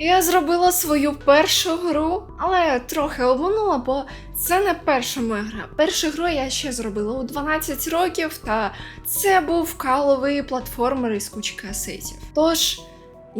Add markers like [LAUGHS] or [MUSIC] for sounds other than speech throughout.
Я зробила свою першу гру, але трохи обманула, бо це не перша моя гра. Першу гру я ще зробила у 12 років, та це був каловий платформер із кучки асетів. Тож,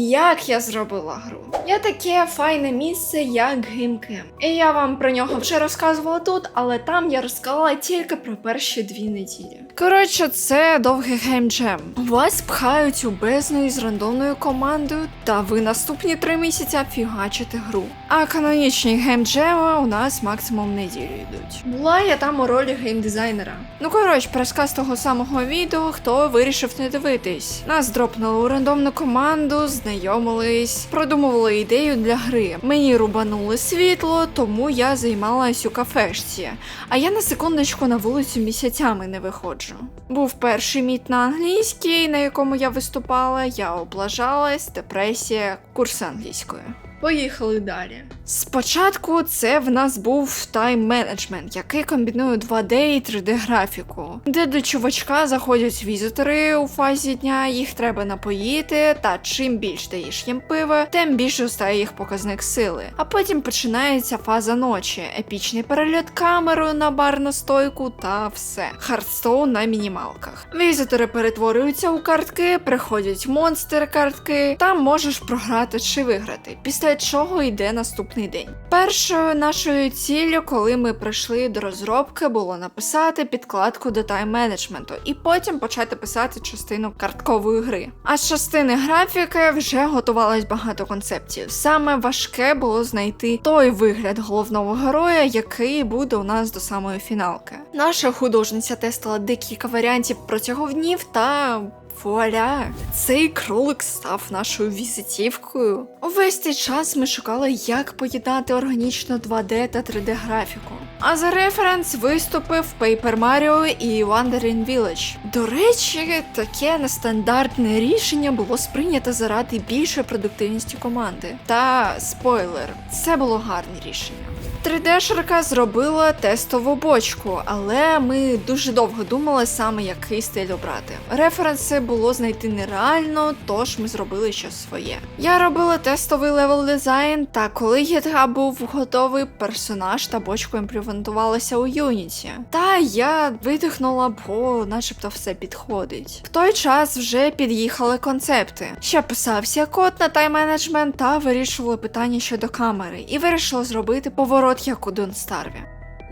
як я зробила гру? Є таке файне місце, як геймкем. І я вам про нього вже розказувала тут, але там я розказала тільки про перші дві неділі. Коротше, це довгий геймджем. Вас пхають у бездну із рандомною командою, та ви наступні три місяці фігачите гру. А канонічні геймджеми у нас максимум неділю йдуть. Була я там у ролі геймдизайнера. Ну коротше, пересказ того самого відео, хто вирішив не дивитись. Нас дропнули у рандомну команду, знайомились, продумували ідею для гри. Мені рубанули світло, тому я займалась у кафешці. А я на секундочку на вулицю місяцями не виходжу. Був перший міт на англійській, на якому я виступала, я облажалась, депресія, курс англійської. Поїхали далі. Спочатку це в нас був тайм-менеджмент, який комбінує 2D і 3D графіку, де до чувачка заходять візитори у фазі дня, їх треба напоїти, та чим більш даєш їм пива, тим більше стає їх показник сили. А потім починається фаза ночі, епічний перельот камерою на барну стойку та все. Хардстоун на мінімалках. Візитори перетворюються у картки, приходять монстри картки, там можеш програти чи виграти, після чого йде наступний день. Першою нашою ціллю, коли ми прийшли до розробки, було написати підкладку до тайм-менеджменту і потім почати писати частину карткової гри. А з частини графіки вже готувалось багато концептів. Саме важке було знайти той вигляд головного героя, який буде у нас до самої фіналки. Наша художниця тестила декілька варіантів протягом днів та. Вуаля, цей кролик став нашою візитівкою. Увесь цей час ми шукали, як поєднати органічно 2D та 3D графіку. А за референс виступив Paper Mario і Wandering Village. До речі, таке нестандартне рішення було сприйнято заради більшої продуктивності команди. Та спойлер, це було гарне рішення. 3D-шерка зробила тестову бочку, але ми дуже довго думали саме який стиль обрати. Референси було знайти нереально, тож ми зробили щось своє. Я робила тестовий левел дизайн, та коли GTA був готовий, персонаж та бочку імплементувалися у Unity. Та я видихнула, бо начебто все підходить. В той час вже під'їхали концепти. Ще писався код на тайм-менеджмент та вирішували питання щодо камери, і вирішили зробити поворот як у Донстарві.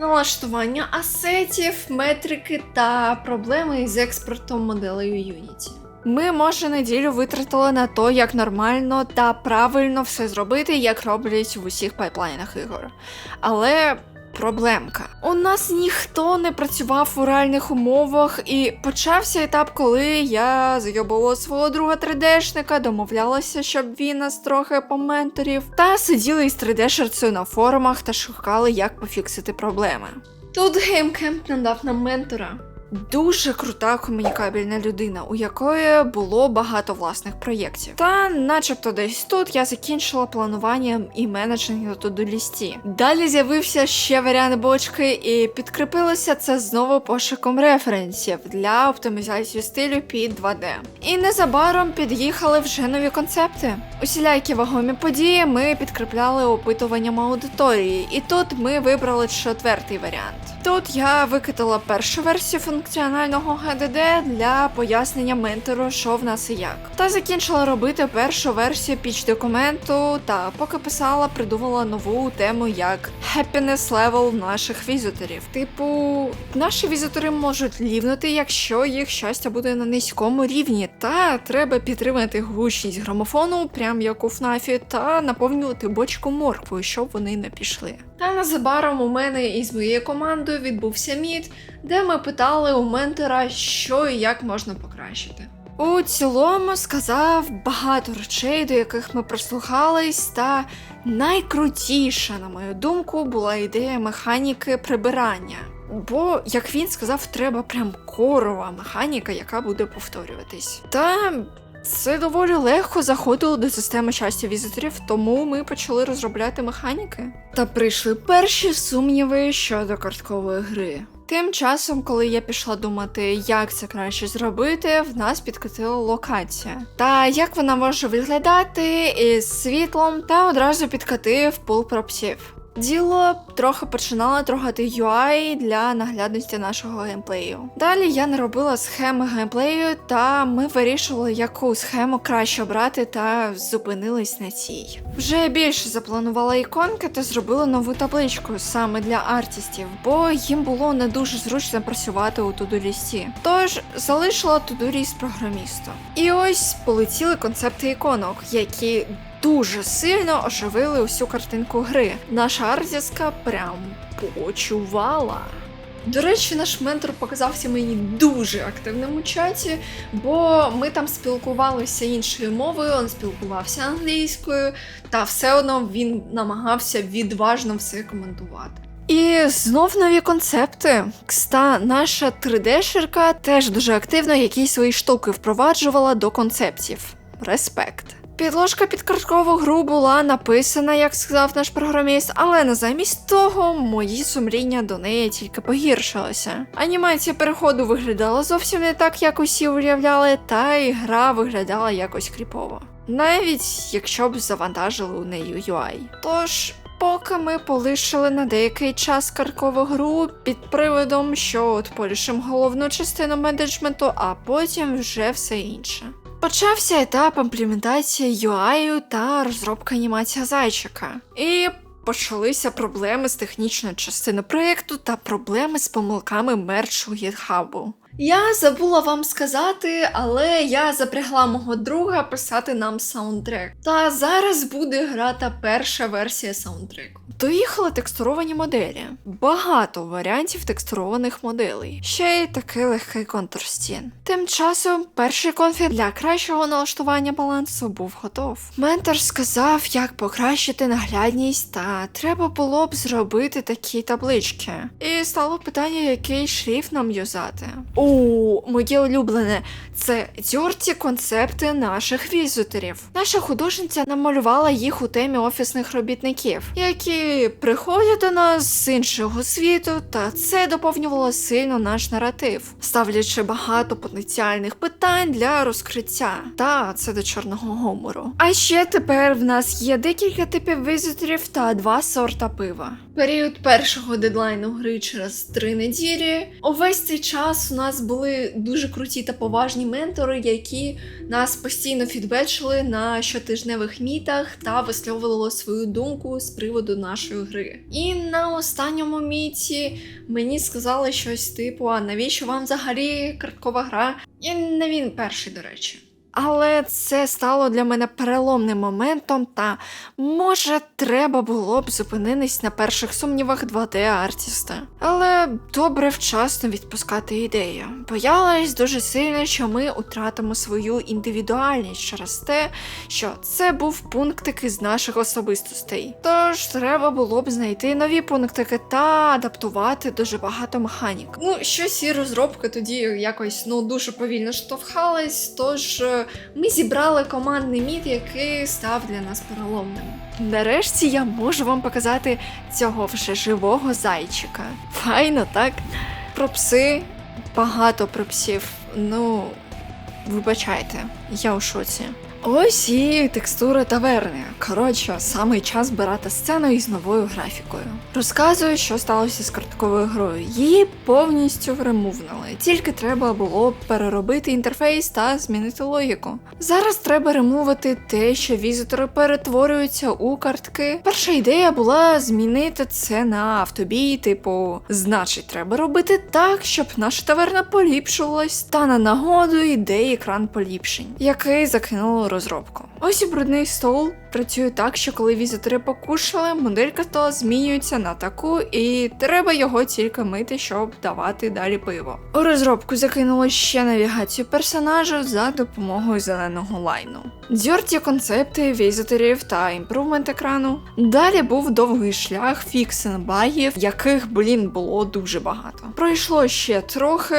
Налаштування асетів, метрики та проблеми з експортом моделей у Unity. Ми, може, неділю витратили на то, як нормально та правильно все зробити, як роблять в усіх пайплайнах ігор. Але проблемка. У нас ніхто не працював у реальних умовах, і почався етап, коли я зайобувала свого друга 3D-шника, домовлялася, щоб він нас трохи поменторів, та сиділи із 3D-шерцею на форумах та шукали, як пофіксити проблеми. Тут геймкемп надав нам ментора. Дуже крута комунікабельна людина, у якої було багато власних проєктів. Та, начебто, десь тут я закінчила планування і менеджмент до лісті. Далі з'явився ще варіант бочки, і підкріпилося це знову пошуком референсів для оптимізації стилю під 2D. І незабаром під'їхали вже нові концепти. Усілякі вагомі події ми підкріпляли опитуванням аудиторії, і тут ми вибрали четвертий варіант. Тут я викидала першу версію функціонального ГДД для пояснення ментору, що в нас і як. Та закінчила робити першу версію піч документу, та поки писала, придумала нову тему як happiness level наших візиторів. Типу, наші візитори можуть лівнути, якщо їх щастя буде на низькому рівні, та треба підтримати гучність грамофону, прям як у ФНАФі, та наповнювати бочку морквою, щоб вони не пішли. Та незабаром у мене із моєю командою відбувся міт, де ми питали у ментора, що і як можна покращити. У цілому сказав багато речей, до яких ми прислухались, та найкрутіша, на мою думку, була ідея механіки прибирання. Бо, як він сказав, треба прям корова механіка, яка буде повторюватись. Та це доволі легко заходило до системи щастя візиторів, тому ми почали розробляти механіки. Та прийшли перші сумніви щодо карткової гри. Тим часом, коли я пішла думати, як це краще зробити, в нас підкотила локація. Та як вона може виглядати із світлом, та одразу підкатив пул пропсів. Діло трохи починало трогати UI для наглядності нашого геймплею. Далі я наробила схеми геймплею, та ми вирішували, яку схему краще обрати, та зупинились на цій. Вже більше запланувала іконки та зробила нову табличку саме для артистів, бо їм було не дуже зручно працювати у тудурісті. Тож залишила тудуріст програмісту. І ось полетіли концепти іконок, які дуже сильно оживили усю картинку гри. Наша артистка прям почувала. До речі, наш ментор показався мені дуже активним у чаті, бо ми там спілкувалися іншою мовою, він спілкувався англійською, та все одно він намагався відважно все коментувати. І знов нові концепти. Кста, наша 3D-шерка теж дуже активно якісь свої штуки впроваджувала до концептів. Респект. Підложка під карткову гру була написана, як сказав наш програміст, але не замість того мої сумління до неї тільки погіршилося. Анімація переходу виглядала зовсім не так, як усі уявляли, та і гра виглядала якось кріпово. Навіть якщо б завантажили у неї UI. Тож. Поки ми полишили на деякий час карткову гру під приводом, що от полишимо головну частину менеджменту, а потім вже все інше. Почався етап імплементації UI та розробка анімація зайчика. І почалися проблеми з технічною частиною проєкту та проблеми з помилками мерчу GitHub. Я забула вам сказати, але я запрягла мого друга писати нам саундтрек. Та зараз буде грати перша версія саундтреку. Доїхали текстуровані моделі. Багато варіантів текстурованих моделей. Ще й такий легкий контур стін. Тим часом перший конфіг для кращого налаштування балансу був готов. Ментор сказав, як покращити наглядність, та треба було б зробити такі таблички. І стало питання, який шрифт нам юзати. О, моє улюблене, це дьорті концепти наших візиторів. Наша художниця намалювала їх у темі офісних робітників, які приходять до нас з іншого світу, та це доповнювало сильно наш наратив, ставлячи багато потенціальних питань для розкриття. Та це до чорного гумору. А ще тепер в нас є декілька типів візиторів та два сорта пива. Період першого дедлайну гри через три неділі. Увесь цей час у нас були дуже круті та поважні ментори, які нас постійно фідбечили на щотижневих мітах та висловлювали свою думку з приводу нашої гри. І на останньому міті мені сказали щось типу: а навіщо вам взагалі карткова гра? І не він перший, до речі. Але це стало для мене переломним моментом, та може треба було б зупинитись на перших сумнівах 2D-артіста. Але добре вчасно відпускати ідею. Боялась дуже сильно, що ми втратимо свою індивідуальність через те, що це був пунктики з наших особистостей. Тож треба було б знайти нові пунктики та адаптувати дуже багато механік. Ну, щось і розробка тоді якось ну дуже повільно штовхалась, тож е, ми зібрали командний міт, який став для нас переломним. Нарешті я можу вам показати цього вже живого зайчика. Файно, так? Про пси, багато про псів. Ну, вибачайте, я у шоці. Ось і текстура таверни. Коротше, саме час збирати сцену із новою графікою. Розказую, що сталося з картковою грою. Її повністю ремувнули. Тільки треба було переробити інтерфейс та змінити логіку. Зараз треба ремувати те, що візитори перетворюються у картки. Перша ідея була змінити це на автобій, типу, значить, треба робити так, щоб наша таверна поліпшувалась, та на нагоду йде екран поліпшень, який закинуло розробку. Ось і брудний стол працює так, що коли візитори покушали, моделька стола змінюється на таку, і треба його тільки мити, щоб давати далі пиво. У розробку закинуло ще навігацію персонажа за допомогою зеленого лайну. Дьорті концепти візиторів та імпрувмент екрану. Далі був довгий шлях фіксен багів, яких, блін, було дуже багато. Пройшло ще трохи,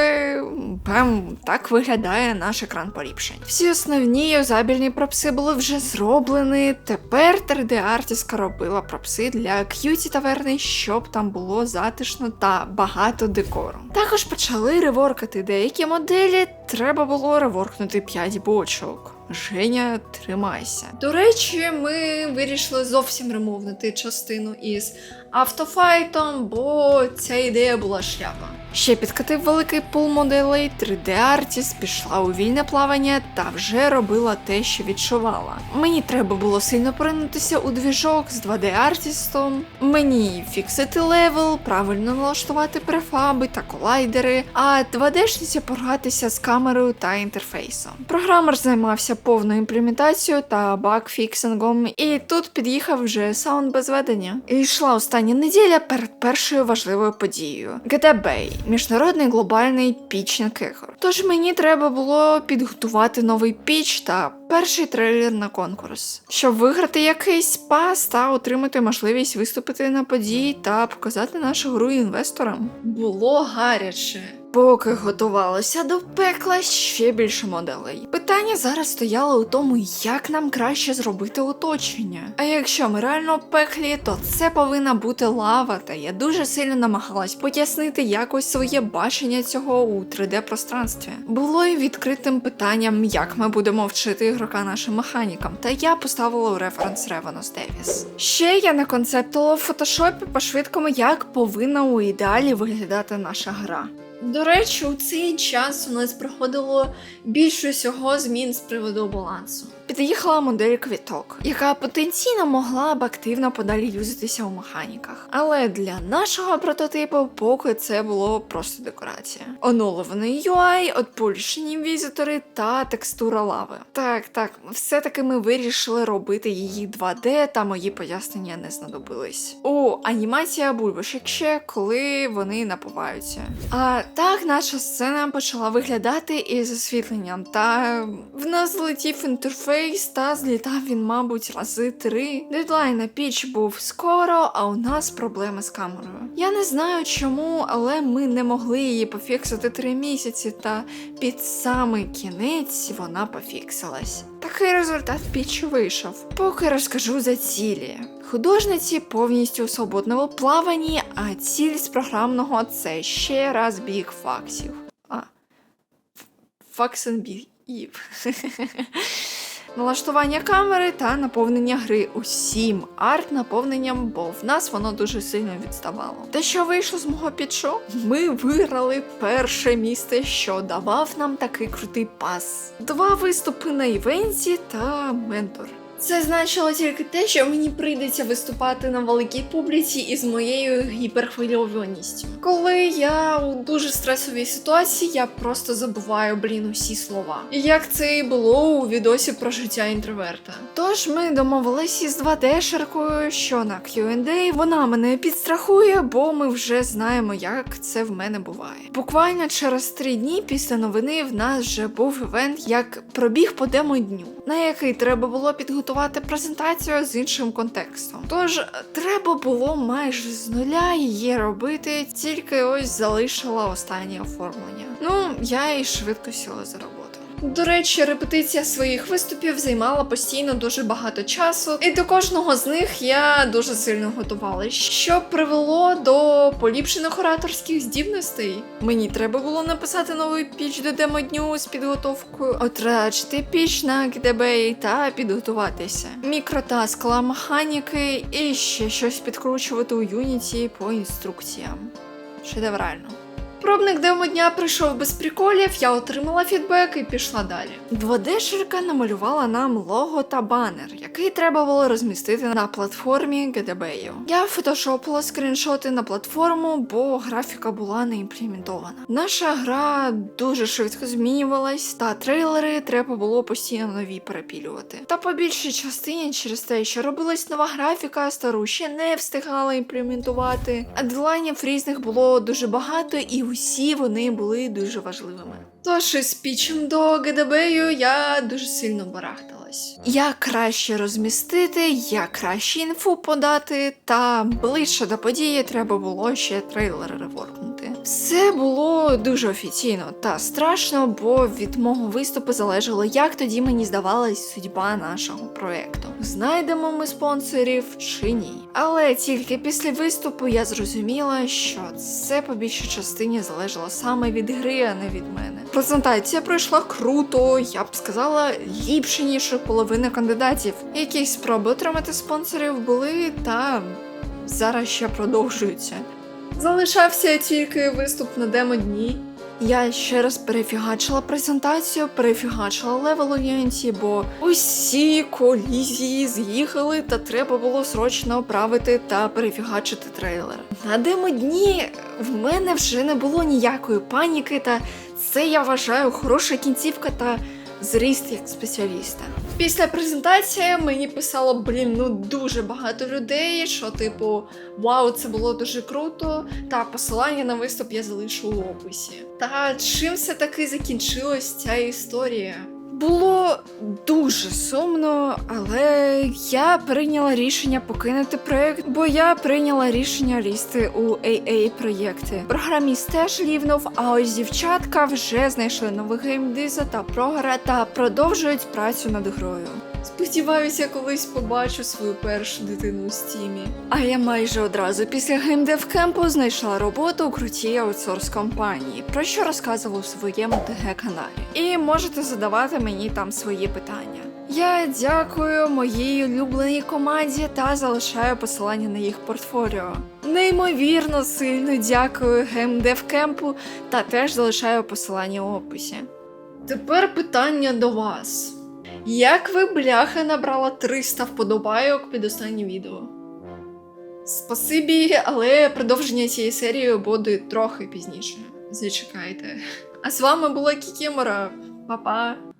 пем, так виглядає наш екран поліпшень. Всі основні юзабільні пропси були вже зроблені, тепер 3D-артістка робила пропси для к'юті таверни, щоб там було затишно та багато декору. Також почали реворкати деякі моделі, треба було реворкнути 5 бочок. Женя, тримайся. До речі, ми вирішили зовсім ремовнути частину із автофайтом, бо ця ідея була шляпа. Ще підкатив великий пул моделей, 3D-артіст пішла у вільне плавання та вже робила те, що відчувала. Мені треба було сильно поринутися у двіжок з 2D-артістом, мені фіксити левел, правильно налаштувати префаби та колайдери, а 2D-шниці погратися з камерою та інтерфейсом. Програмер займався повною імплементацією та багфіксингом, і тут під'їхав вже саунд без ведення. І йшла остання неділя перед першою важливою подією GTB – міжнародний глобальний пічинг ігор. Тож мені треба було підготувати новий піч та перший трейлер на конкурс, щоб виграти якийсь пас та отримати можливість виступити на події та показати нашу гру інвесторам. Було гаряче. Поки готувалося до пекла ще більше моделей. Питання зараз стояло у тому, як нам краще зробити оточення. А якщо ми реально в пеклі, то це повинна бути лава, та я дуже сильно намагалась пояснити якось своє бачення цього у 3D-пространстві. Було і відкритим питанням, як ми будемо вчити ігрока нашим механікам, та я поставила у референс Ревенос Девіс. Ще я не концептувала в фотошопі по-швидкому, як повинна у ідеалі виглядати наша гра. До речі, у цей час у нас проходило більше всього змін з приводу балансу. Під'їхала модель квіток, яка потенційно могла б активно подалі юзатися у механіках. Але для нашого прототипу поки це було просто декорація. Оновлений UI, отполішені візитори та текстура лави. Так, так, все-таки ми вирішили робити її 2D, та мої пояснення не знадобились. О, анімація бульбашек ще, коли вони напиваються. А так, наша сцена почала виглядати із освітленням, та в нас злетів інтерфейс, та злітав він, мабуть, рази три. Дедлайн на піч був скоро, а у нас проблеми з камерою. Я не знаю чому, але ми не могли її пофіксити три місяці, та під самий кінець вона пофіксилась. Такий результат пічу вийшов. Поки розкажу за цілі. Художниці повністю у свободному плаванні, а ціль з програмного це ще раз біг факсів. А. Факсенбігів. [LAUGHS] Налаштування камери та наповнення гри усім арт наповненням, бо в нас воно дуже сильно відставало. Те, що вийшло з мого підшо, ми виграли перше місце, що давав нам такий крутий пас. Два виступи на івенті та ментор. Це значило тільки те, що мені прийдеться виступати на великій публіці із моєю гіперхвильованістю. Коли я у дуже стресовій ситуації, я просто забуваю, блін, усі слова. Як це і було у відосі про життя інтроверта. Тож ми домовились із 2D-шеркою, що на Q&A вона мене підстрахує, бо ми вже знаємо, як це в мене буває. Буквально через три дні після новини в нас вже був івент як пробіг по демо-дню, на який треба було підготувати презентацію з іншим контекстом. Тож треба було майже з нуля її робити, тільки ось залишила останнє оформлення. Ну, я і швидко сіла за роботу. До речі, репетиція своїх виступів займала постійно дуже багато часу, і до кожного з них я дуже сильно готувалась, що привело до поліпшених ораторських здібностей. Мені треба було написати новий піч до демо-дню з підготовкою, отрачити піч на GDB та підготуватися. Мікротаскла механіки і ще щось підкручувати у Unity по інструкціям. Шедеврально. Пробник демо-дня прийшов без приколів, я отримала фідбек і пішла далі. 2D-шерка намалювала нам лого та банер, який треба було розмістити на платформі GDB. Я фотошопила скріншоти на платформу, бо графіка була не імплементована. Наша гра дуже швидко змінювалась, та трейлери треба було постійно нові перепілювати. Та по більшій частині через те, що робилась нова графіка, стару ще не встигали імплементувати. Дедлайнів різних було дуже багато і усі вони були дуже важливими. Тож із пічем до ГДБ я дуже сильно барахталась. Як краще розмістити, як краще інфу подати, та ближче до події треба було ще трейлер реворкнути. Все було дуже офіційно та страшно, бо від мого виступу залежало, як тоді мені здавалась судьба нашого проекту. Знайдемо ми спонсорів чи ні. Але тільки після виступу я зрозуміла, що це по більшій частині залежало саме від гри, а не від мене. Презентація пройшла круто, я б сказала, ліпше ніж половини кандидатів. Якісь спроби отримати спонсорів були, та зараз ще продовжуються. Залишався тільки виступ на демо-дні. Я ще раз перефігачила презентацію, перефігачила левел Юнті, бо усі колізії з'їхали, та треба було срочно оправити та перефігачити трейлер. На демо-дні в мене вже не було ніякої паніки, та це я вважаю хороша кінцівка та зріст як спеціаліста. Після презентації мені писало, блін, ну дуже багато людей, що типу, вау, це було дуже круто. Та посилання на виступ я залишу в описі. Та чим все таки закінчилась ця історія? Було дуже сумно, але я прийняла рішення покинути проект, бо я прийняла рішення лізти у AA проєкти. Програміст теж лівнув, а ось дівчатка вже знайшли новий геймдиза та програ та продовжують працю над грою. Сподіваюся, колись побачу свою першу дитину у стімі. А я майже одразу після геймдев кемпу знайшла роботу у крутій аутсорс компанії, про що розказувала у своєму ТГ каналі. І можете задавати мені там свої питання. Я дякую моїй улюбленій команді та залишаю посилання на їх портфоліо. Неймовірно сильно дякую геймдев кемпу та теж залишаю посилання у описі. Тепер питання до вас. Як ви, бляха, набрала 300 вподобайок під останнє відео? Спасибі, але продовження цієї серії буде трохи пізніше. Зачекайте. А з вами була Кікімора. Па-па!